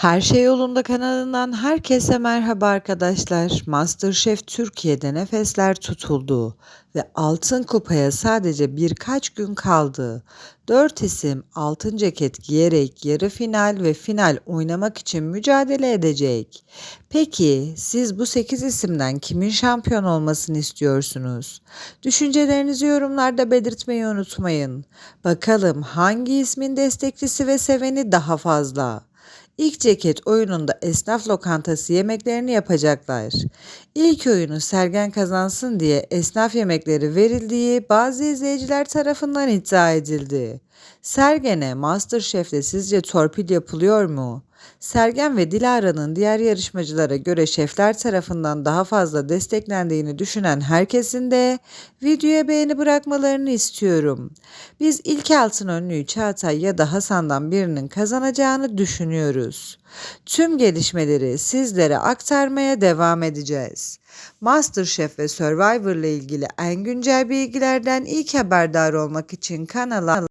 Her Şey Yolunda kanalından herkese merhaba arkadaşlar. MasterChef Türkiye'de nefesler tutuldu ve altın kupaya sadece birkaç gün kaldı. Dört isim altın ceket giyerek yarı final ve final oynamak için mücadele edecek. Peki siz bu 8 isimden kimin şampiyon olmasını istiyorsunuz? Düşüncelerinizi yorumlarda belirtmeyi unutmayın. Bakalım hangi ismin destekçisi ve seveni daha fazla? İlk ceket oyununda esnaf lokantası yemeklerini yapacaklar. İlk oyunu Sergen kazansın diye esnaf yemekleri verildiği bazı izleyiciler tarafından iddia edildi. Sergen'e Masterchef'te sizce torpil yapılıyor mu? Sergen ve Dilara'nın diğer yarışmacılara göre şefler tarafından daha fazla desteklendiğini düşünen herkesin de videoya beğeni bırakmalarını istiyorum. Biz ilk altın önlüğü Çağatay ya da Hasan'dan birinin kazanacağını düşünüyoruz. Tüm gelişmeleri sizlere aktarmaya devam edeceğiz. MasterChef ve Survivor ile ilgili en güncel bilgilerden ilk haberdar olmak için kanala